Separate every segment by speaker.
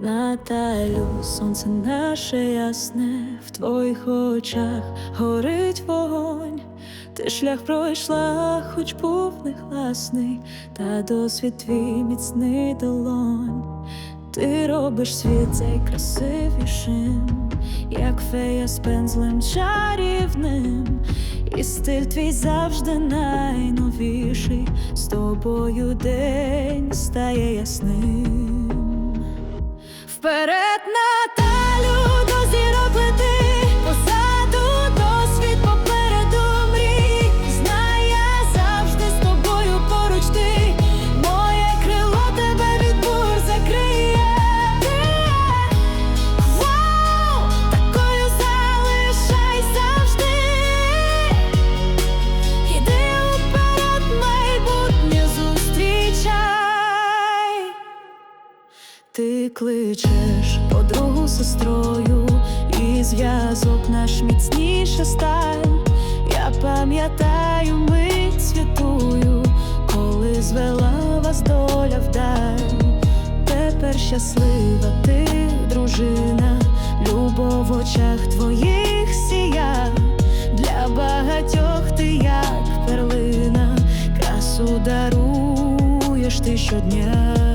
Speaker 1: Наталю, сонце наше ясне, в твоїх очах горить вогонь. Ти шлях пройшла, хоч був не класний, та досвід твій міцний долонь. Ти робиш світ цей красивішим, як фея з пензлем чарівним, і стиль твій завжди найновіший. З тобою день стає ясним. Вперед Наталю, Ти кличеш подругу сестрою, і зв'язок наш міцніше стань. Я пам'ятаю мить святую, коли звела вас доля вдаль. Тепер щаслива ти, дружина, любов в очах твоїх сія. Для багатьох ти як перлина, красу даруєш ти щодня.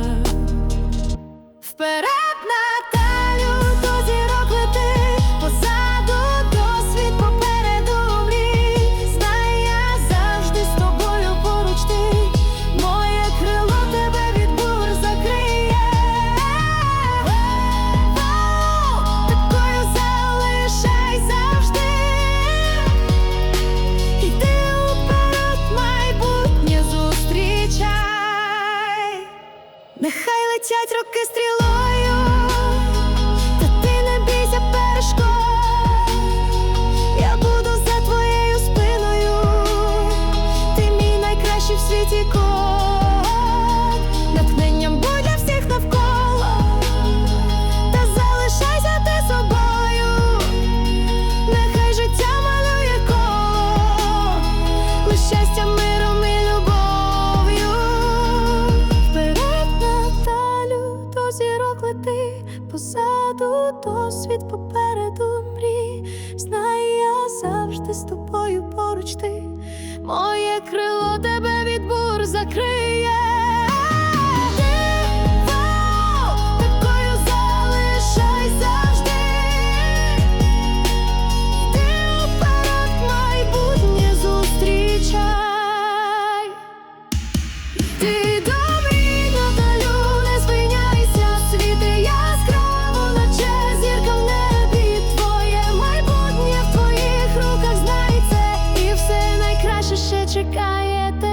Speaker 1: Нехай летять роки стрілою, та ти не бійся перешкод. Я буду за твоєю спиною, ти мій найкращий в світі зірок лети, позаду досвід попереду мрій. Знай, я завжди з тобою поруч ти, моє крило тебе від бур закриє. Ти, Ya está.